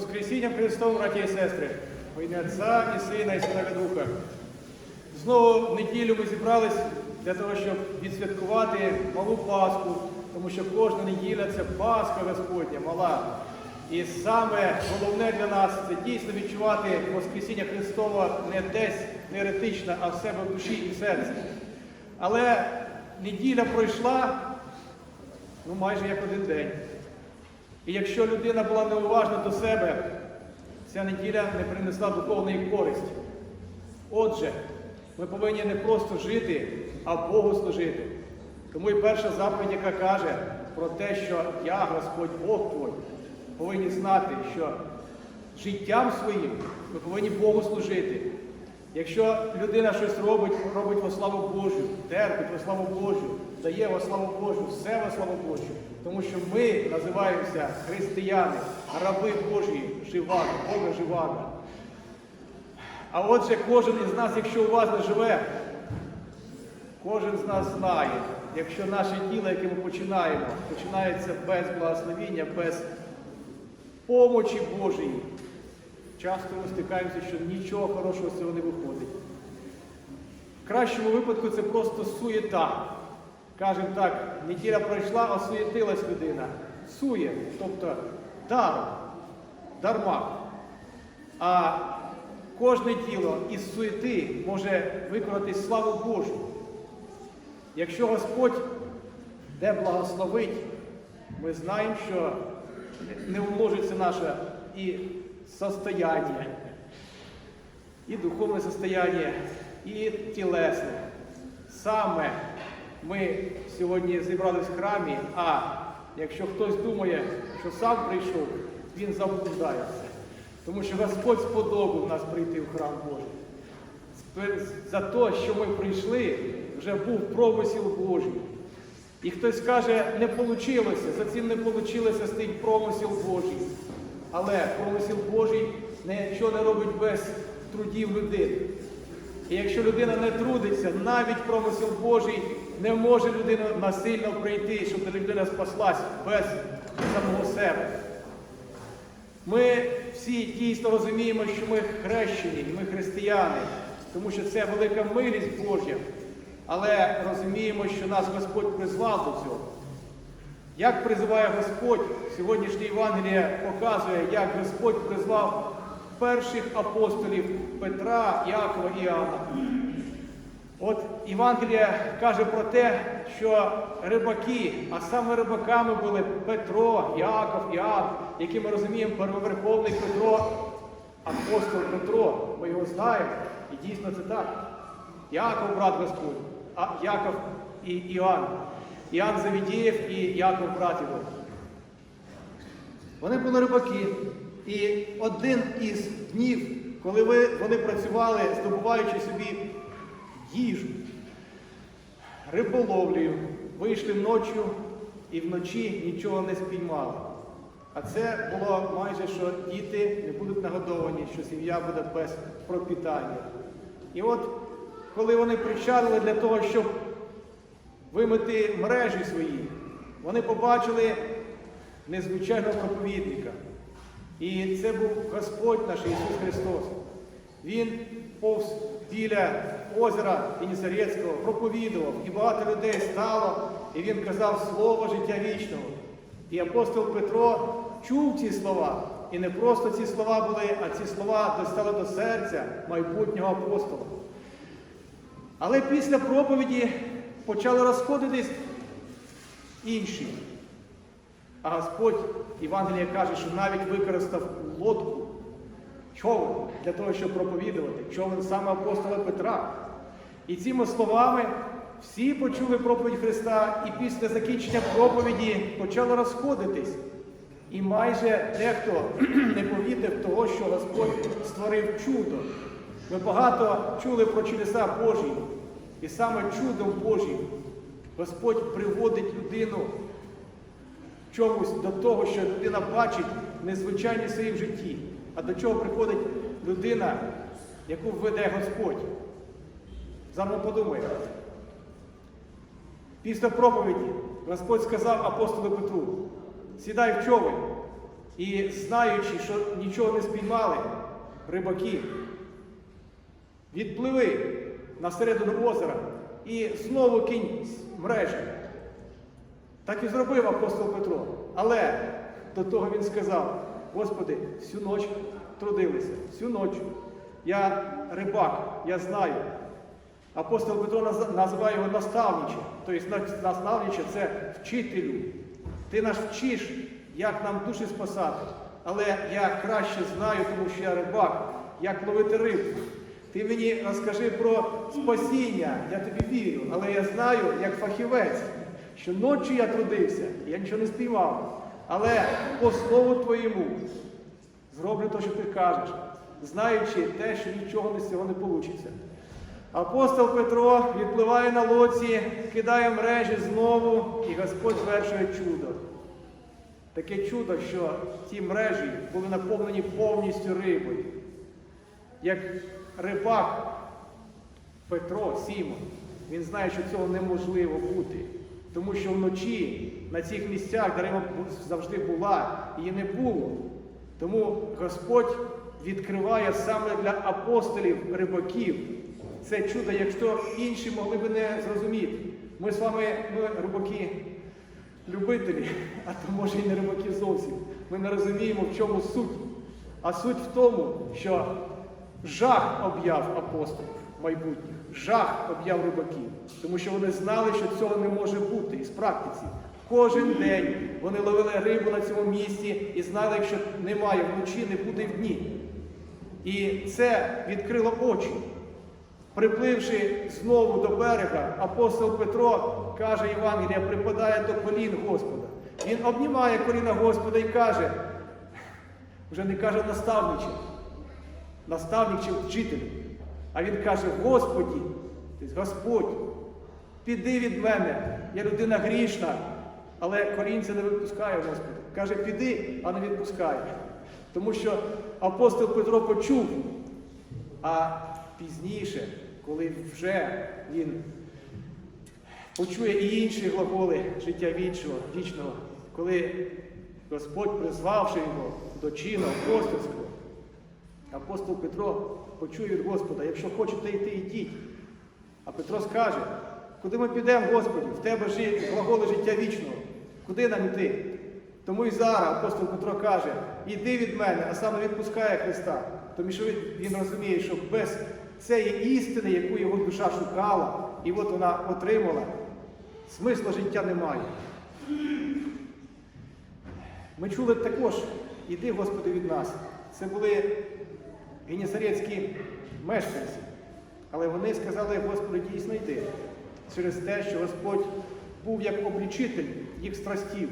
Воскресінням Христом, браті і сестри, во ім'я Отця і Сина, і Святого Духа. Знову в неділю ми зібрались для того, щоб відсвяткувати малу Пасху, тому що кожна неділя це Пасха Господня, мала. І саме головне для нас це дійсно відчувати Воскресіння Христова не десь теоретично, а в себе в душі і в серці. Але неділя пройшла ну, майже як один день. І якщо людина була неуважна до себе, ця неділя не принесла духовної користі. Отже, ми повинні не просто жити, а Богу служити. Тому і перша заповідь, яка каже про те, що я, Господь Бог твой, повинні знати, що життям своїм ми повинні Богу служити. Якщо людина щось робить, робить во славу Божу, терпить во славу Божу, дає во славу Божу, все во славу Божу. Тому що ми називаємося християни, раби Божі, живаги, Бога живаги. А отже, кожен із нас, якщо уважно живе, кожен з нас знає, якщо наше діло, яке ми починаємо, починається без благословіння, без помочі Божої, часто ми стикаємося, що нічого хорошого з цього не виходить. В кращому випадку це просто суєта. Кажемо так, неділя пройшла, осуєтилась людина. Сує, тобто даром, дарма. А кожне діло із суєти може виконати славу Божу. Якщо Господь де благословить, ми знаємо, що не умножиться наше і состояние, і духовне состояние, і тілесне. Саме ми сьогодні зібрались в храмі, а якщо хтось думає, що сам прийшов, він заблуждається. Тому що Господь сподобав нас прийти в храм Божий. За те, що ми прийшли, вже був промисел Божий. І хтось каже, не вийшло, за цим не вийшло стоїть промисел Божий. Але промисел Божий нічого не робить без трудів людини. І якщо людина не трудиться, навіть промисел Божий не може людина насильно прийти, щоб людина спаслась без самого себе. Ми всі дійсно розуміємо, що ми хрещені, ми християни, тому що це велика милість Божа. Але розуміємо, що нас Господь призвав до цього. Як призиває Господь, сьогоднішнє Євангеліє показує, як Господь призвав перших апостолів Петра, Якова і Іоанна. От Євангелія каже про те, що рибаки, а саме рибаками були Петро, Яков, Іоанн, які ми розуміємо, первоверховний Петро, апостол Петро, ми його знаємо, і дійсно це так. Яков брат Господь, а Яков і Іоанн. Іоанн Завідієв і Яков брат його. Вони були рибаки. І один із днів, коли вони працювали, здобуваючи собі їжу, риболовлею, вийшли ночі і вночі нічого не спіймали. А це було майже, що діти не будуть нагодовані, що сім'я буде без пропітання. І от, коли вони причалили для того, щоб вимити мережі свої, вони побачили незвичайного проповідника. І це був Господь наш Ісус Христос. Він повз біля озера Генісарецького проповідував, і багато людей стало, і він казав слово життя вічного. І апостол Петро чув ці слова. І не просто ці слова були, а ці слова достали до серця майбутнього апостола. Але після проповіді почали розходитись інші. А Господь Євангелія каже, що навіть використав лодку, човен для того, щоб проповідувати, човен саме апостола Петра. І цими словами всі почули проповідь Христа, і після закінчення проповіді почали розходитись. І майже дехто не повірив того, що Господь створив чудо. Ми багато чули про чудеса Божі. І саме чудом Божим Господь приводить людину чомусь до того, що людина бачить незвичайність в житті. А до чого приходить людина, яку веде Господь? Зараз подумаємо. Після проповіді Господь сказав апостолу Петру, сідай в човен І знаючи, що нічого не спіймали, рибаки відпливи на середину озера і знову кинь мрежі. Так і зробив апостол Петро. Але до того він сказав: Господи, всю ніч трудилися, всю ніч. Я рибак, я знаю. Апостол Петро називає його наставничем. Тобто на- наставниче це вчителю. Ти нас вчиш, як нам душі спасати. Але я краще знаю, тому що я рибак, як ловити рибу. Ти мені розкажи про спасіння, я тобі вірю, але я знаю, як фахівець, що ночі я трудився, я нічого не спіймав. Але по слову твоєму зроблю те, що ти кажеш, знаючи те, що нічого з цього не вийде. Апостол Петро відпливає на лоці, кидає мрежі знову, і Господь звершує чудо. Таке чудо, що ті мрежі були наповнені повністю рибою. Як рибак Петро Сімон, він знає, що цього неможливо бути. Тому що вночі на цих місцях, де риба бу- завжди була, її не було. Тому Господь відкриває саме для апостолів рибаків це чудо, якщо інші могли би не зрозуміти. Ми з вами, ми рибаки, любителі, а то може і не рибаки зовсім. Ми не розуміємо, в чому суть. А суть в тому, що жах об'яв апостолів майбутніх, жах об'яв рибаків, тому що вони знали, що цього не може бути із практиці. Кожен день вони ловили рибу на цьому місці і знали, якщо немає вночі, не буде в дні. І це відкрило очі. Припливши знову до берега, апостол Петро каже Євангелія, припадає до колін Господа. Він обнімає коліна Господа і каже, вже не каже наставниче, наставник чи вчитель, а він каже, Господі, Господь, піди від мене, я людина грішна, але колінця не випускає Господь. Каже, піди, а не відпускає. Тому що апостол Петро почув, а пізніше, коли вже він почує і інші глаголи життя вічного, вічного, коли Господь, призвавши його до чину апостольського, апостол Петро почує від Господа, якщо хочете йти, йдіть. А Петро скаже, куди ми підемо, Господі? В тебе ж глаголи життя вічного. Куди нам йти? Тому і зараз апостол Петро каже, іди від мене, а сам не відпускає Христа. Тому що він розуміє, що без цієї істини, яку його душа шукала, і от вона отримала, смисла життя немає. Ми чули також, іди, Господи, від нас. Це були генісарецькі мешканці. Але вони сказали, Господи, дійсно йди. Через те, що Господь був як облічитель їх страстів.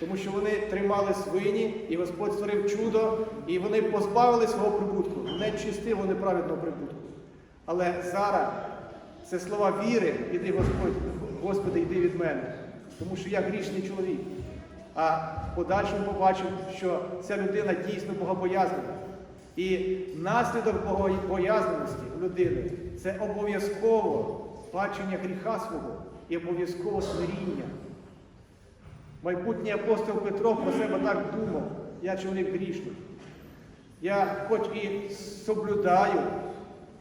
Тому що вони тримали свині, і Господь створив чудо, і вони позбавили свого прибутку, нечистивого, неправедного прибутку. Але зараз це слова віри, іди Господь, Господи, йди від мене, тому що я грішний чоловік. А в подальшому побачив, що ця людина дійсно богобоязнена. І наслідок богобоязаності людини це обов'язково бачення гріха свого і обов'язково смиріння. Майбутній апостол Петро про себе так думав, я чоловік грішний. Я хоч і соблюдаю,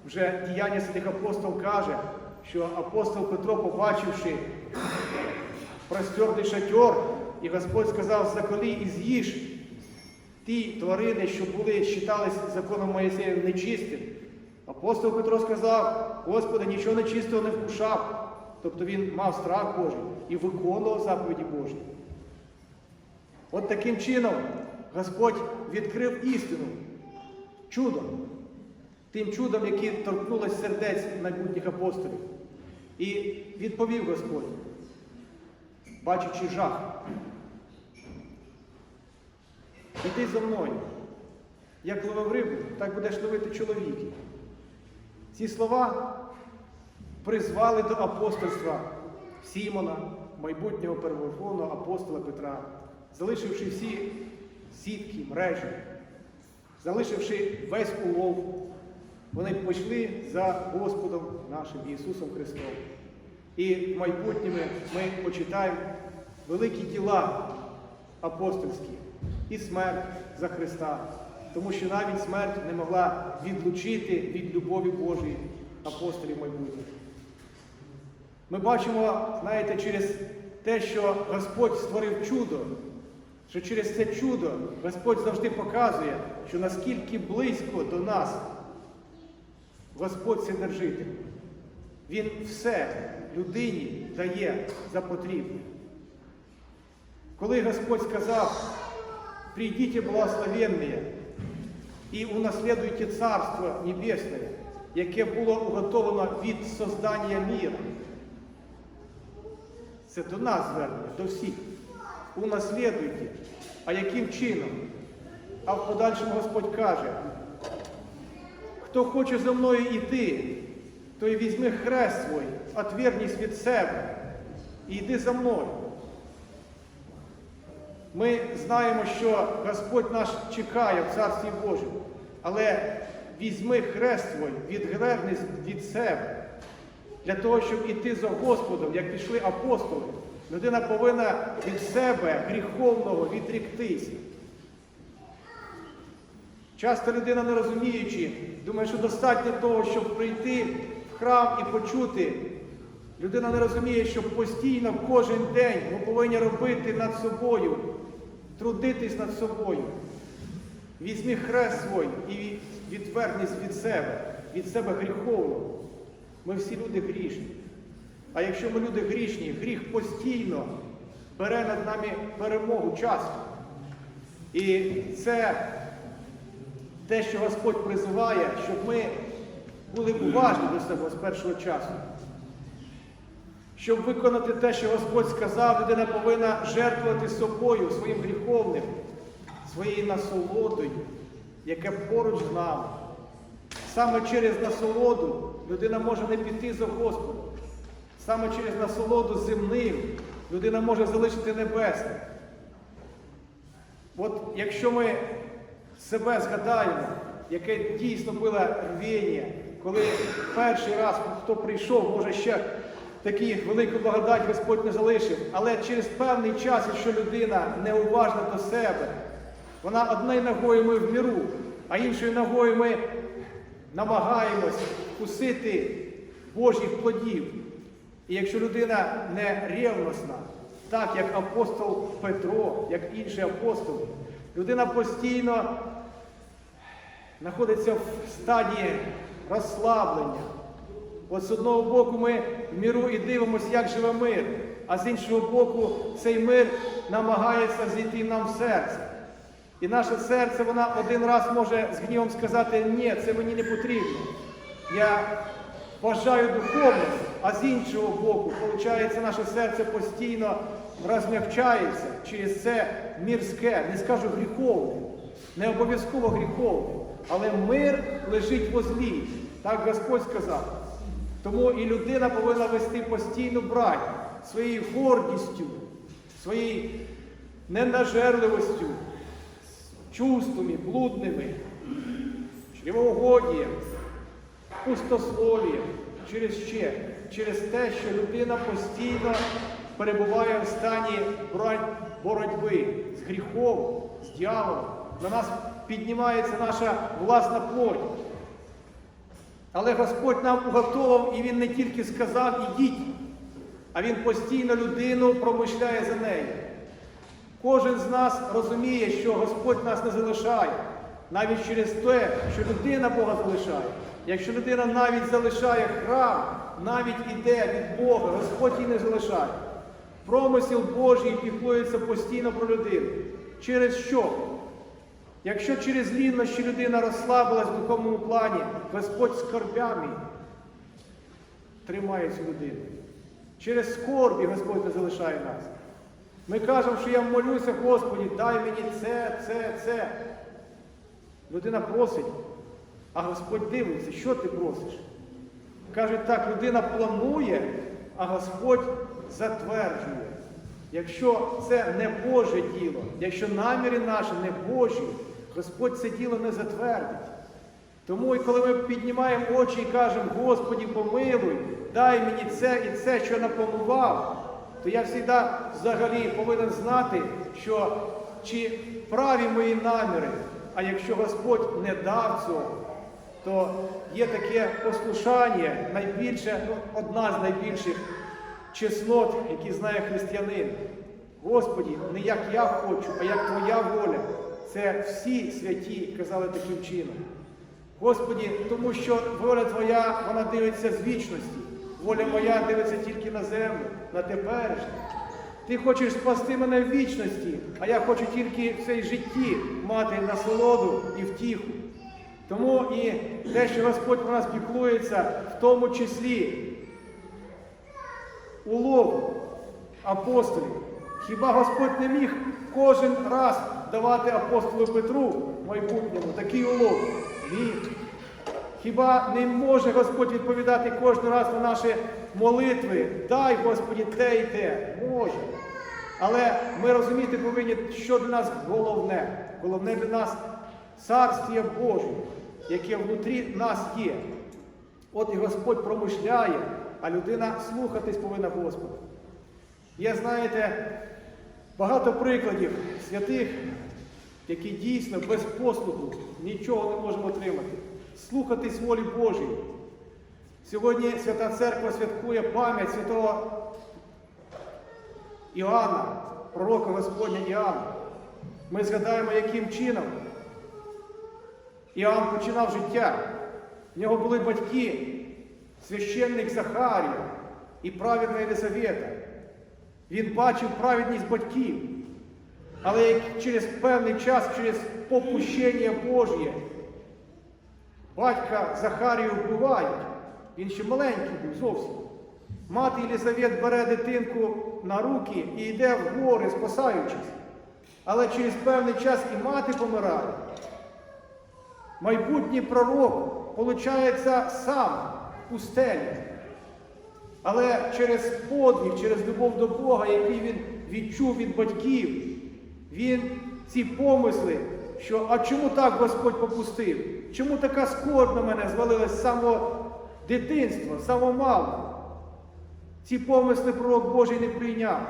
вже діяння святих апостол каже, що апостол Петро, побачивши простерний шатер, і Господь сказав, заколи і з'їж ті тварини, що були, вважались законом Моїсея нечистим. Апостол Петро сказав, Господи, нічого нечистого не вкушав. Тобто він мав страх Божий і виконував заповіді Божі. От таким чином Господь відкрив істину чудом, тим чудом, яке торкнулось сердець майбутніх апостолів. І відповів Господь, бачачи жах. Іди за мною. Як ловив рибу, так будеш ловити чоловіків. Ці слова призвали до апостольства Сімона, майбутнього первоверховного апостола Петра, залишивши всі сітки, мрежі, залишивши весь улов, вони пішли за Господом нашим Ісусом Христом. І в майбутньому ми почитаємо великі діла апостольські, і смерть за Христа, тому що навіть смерть не могла відлучити від любові Божої апостолів майбутніх. Ми бачимо, знаєте, через те, що Господь створив чудо, що через це чудо Господь завжди показує, що наскільки близько до нас Господь Вседержитель. Він все людині дає за потрібне. Коли Господь сказав, прийдіть благословенные і унаследуйте Царство Небесне, яке було уготовано від создання міра. Це до нас звернення, до всіх. Унаслідуйте. А яким чином? А в подальшому Господь каже, хто хоче за мною йти, той візьми хрест свій, отвергнись від себе і йди за мною. Ми знаємо, що Господь наш чекає в Царстві Божому, але візьми хрест свій, відвернись від себе. Для того, щоб іти за Господом, як пішли апостоли, людина повинна від себе гріховного відріктися. Часто людина, не розуміючи, думає, що достатньо того, щоб прийти в храм і почути. Людина не розуміє, що постійно кожен день ми повинні робити над собою, трудитись над собою. Візьми хрест свій і відвернись від себе, від себе гріховного. Ми всі люди грішні. А якщо ми люди грішні, гріх постійно бере над нами перемогу часто. І це те, що Господь призиває, щоб ми були уважні до себе з першого часу. Щоб виконати те, що Господь сказав, людина повинна жертвувати собою, своїм гріховним, своєю насолодою, яке поруч з нами. Саме через насолоду людина може не піти за Господом. Саме через насолоду земним людина може залишити небесне. От якщо ми себе згадаємо, яке дійсно було рвіння, коли перший раз хто прийшов, може ще такі велику благодать Господь не залишив, але через певний час, якщо людина неуважна до себе, вона однією ногою ми в міру, а іншою ногою ми намагаємось вкусити Божих плодів. І якщо людина не ревностна, так як апостол Петро, як інші апостоли, людина постійно знаходиться в стадії розслаблення. От з одного боку ми в міру і дивимося, як живе мир, а з іншого боку, цей мир намагається зійти нам в серце. І наше серце, вона один раз може з гнівом сказати, ні, це мені не потрібно. Я бажаю духовності, а з іншого боку, виходить, наше серце постійно розмягчається через це мірське, не скажу гріховне, не обов'язково гріховне, але мир лежить возлі. Так Господь сказав. Тому і людина повинна вести постійну брань своєю гордістю, своєю ненажерливостю, чувствами блудними, чревоугодієм, пустословієм, через ще, через те, що людина постійно перебуває в стані боротьби з гріхом, з дьяволом. На нас піднімається наша власна плоть. Але Господь нам уготовав, і Він не тільки сказав ідіть, а Він постійно людину промишляє за нею. Кожен з нас розуміє, що Господь нас не залишає, навіть через те, що людина Бога залишає. Якщо людина навіть залишає храм, навіть іде від Бога, Господь її не залишає. Промисел Божий піклується постійно про людину. Через що? Якщо через лінощі людина розслабилась в духовному плані, Господь скорбями тримає цю людину. Через скорбі Господь не залишає нас. Ми кажемо, що я молюся, Господі, дай мені це, це, це. Людина просить, а Господь дивиться, що ти просиш. Кажуть так, людина планує, а Господь затверджує. Якщо це не Боже діло, якщо наміри наші не Божі, Господь це діло не затвердить. Тому і коли ми піднімаємо очі і кажемо, Господі, помилуй, дай мені це і це, що я напланував, то я завжди взагалі повинен знати, що чи праві мої наміри. А якщо Господь не дав цього, то є таке послушання, найбільше, ну, одна з найбільших чеснот, які знає християнин. Господі, не як я хочу, а як Твоя воля. Це всі святі казали таким чином. Господі, тому що воля Твоя, вона дивиться з вічності. Воля моя дивиться тільки на землю, на теперішнє. Ти хочеш спасти мене в вічності, а я хочу тільки в цій житті мати насолоду і втіху. Тому і те, що Господь про нас піклується, в тому числі улов апостолів. Хіба Господь не міг кожен раз давати апостолу Петру майбутньому такий улов? Міг. Хіба не може Господь відповідати кожен раз на наші молитви? Дай, Господі, те і те. Може. Але ми розуміти повинні, що для нас головне. Головне для нас царствія Боже, яке внутрі нас є. От і Господь промишляє, а людина слухатись повинна Господа. Є, знаєте, багато прикладів святих, які дійсно без послуху нічого не можемо отримати. Слухатись волі Божої. Сьогодні Свята Церква святкує пам'ять святого Іоанна, пророка Господня Іоанна. Ми згадаємо, яким чином Іоанн починав життя. В нього були батьки, священник Захарія і праведна Єлисавета. Він бачив праведність батьків. Але через певний час, через попущення Божє, батька Захарію вбивають. Він ще маленький був зовсім. Мати Єлизавет бере дитинку на руки і йде в гори, спасаючись. Але через певний час і мати помирає. Майбутній пророк, виходить, сам в пустелі. Але через подвиг, через любов до Бога, який він відчув від батьків, він ці помисли, що а чому так Господь попустив? Чому така скорбь на мене звалилась з самого дитинства, з самого малого? Ці помисли пророк Божий не прийняв.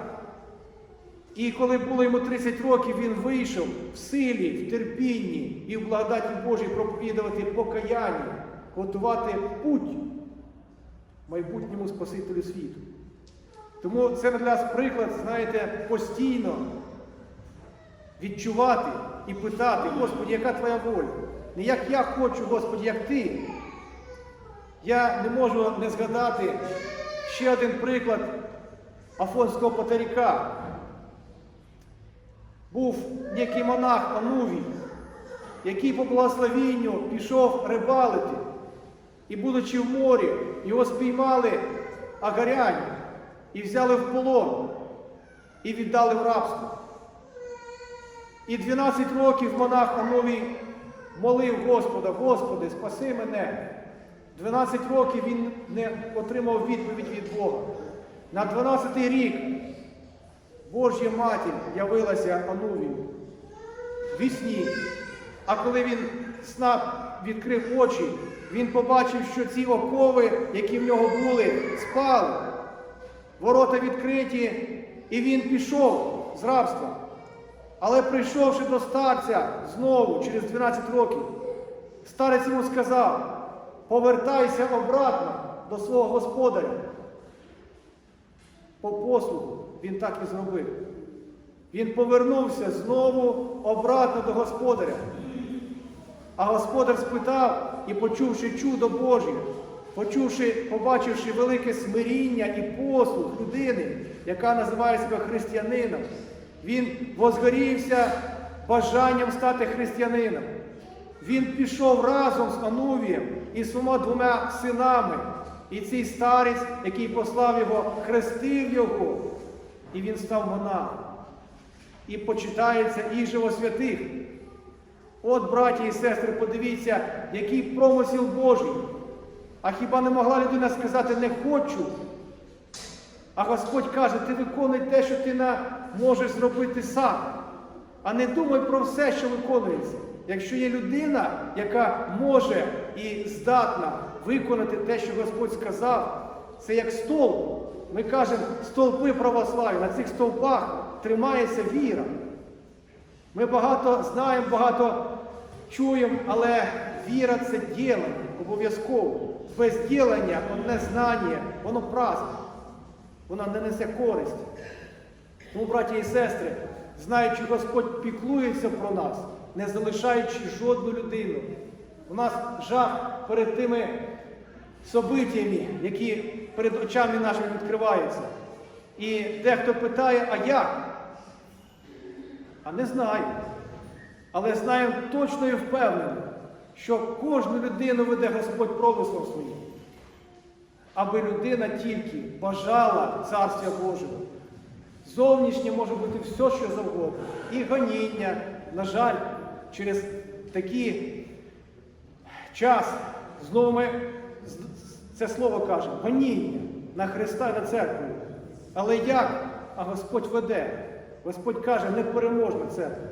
І коли було йому 30 років, він вийшов в силі, в терпінні і в благодаті Божій проповідувати покаяння, готувати путь майбутньому Спасителю світу. Тому це для нас приклад, знаєте, постійно відчувати і питати, Господи, яка твоя воля? Не як я хочу, Господи, як Ти. Я не можу не згадати ще один приклад Афонського патеріка. Був некий монах Анувій, який по благословінню пішов рибалити. І, будучи в морі, його спіймали агаряні і взяли в полон і віддали в рабство. І 12 років монах Ановій молив Господа, Господи, спаси мене. 12 років він не отримав відповідь від Бога. На 12-й рік Божя матір явилася Анувію вісні. А коли він сна відкрив очі, він побачив, що ці окови, які в нього були, спали. Ворота відкриті, і він пішов з рабства. Але прийшовши до старця знову через 12 років, старець йому сказав, повертайся обратно до свого господаря. По послугу він так і зробив. Він повернувся знову обратно до господаря. А господар спитав і, почувши чудо Божє, почувши, побачивши велике смиріння і послуг людини, яка називає себе християнином, він возгорівся бажанням стати християнином. Він пішов разом з Анувієм і своїми двома синами. І цей старець, який послав його, хрестив його, і він став монахом. І почитається і живосвятих. От, браті і сестри, подивіться, який промисел Божий. А хіба не могла людина сказати не хочу? А Господь каже, ти виконуй те, що ти можеш зробити сам. А не думай про все, що виконується. Якщо є людина, яка може і здатна виконати те, що Господь сказав, це як стовп. Ми кажемо, стовпи православ'я, на цих стовпах тримається віра. Ми багато знаємо, багато чуємо, але віра це ділення обов'язково. Без ділення, одне знання, воно праздне, воно не несе користь. Тому, браті і сестри, знаючи, Господь піклується про нас, не залишаючи жодну людину. У нас жах перед тими событиями, які перед очами нашими відкриваються. І дехто питає, а як? А не знаю. Але знаємо точно і впевнено, що кожну людину веде Господь промислом своїм, аби людина тільки бажала Царствя Божого. Зовнішнє може бути все, що завгодно. І гоніння, на жаль, через такий час, знову ми це слово кажемо, гоніння на Христа і на церкву. Але як? А Господь веде. Господь каже, непереможна церква.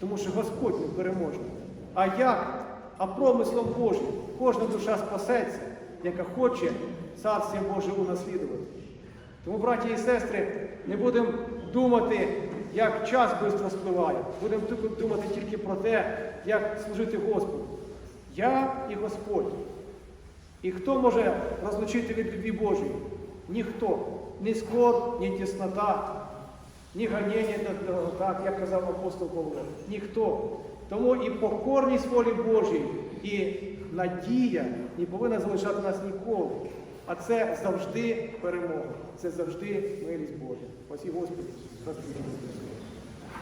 Тому що Господь непереможний. А як? А промислом Божим кожна душа спасеться, яка хоче Царствя Боже унаслідувати. Тому, браті і сестри, не будемо думати, як час швидко спливає. Будемо думати тільки про те, як служити Господу. Я і Господь. І хто може розлучити від любві Божої? Ніхто. Ні склад, ні тіснота, ні ганіння, так, як казав апостол Павло. Ніхто. Тому і покорність волі Божій, і надія не повинна залишати нас ніколи. А це завжди перемога, це завжди милість Божа. Ось і Господи.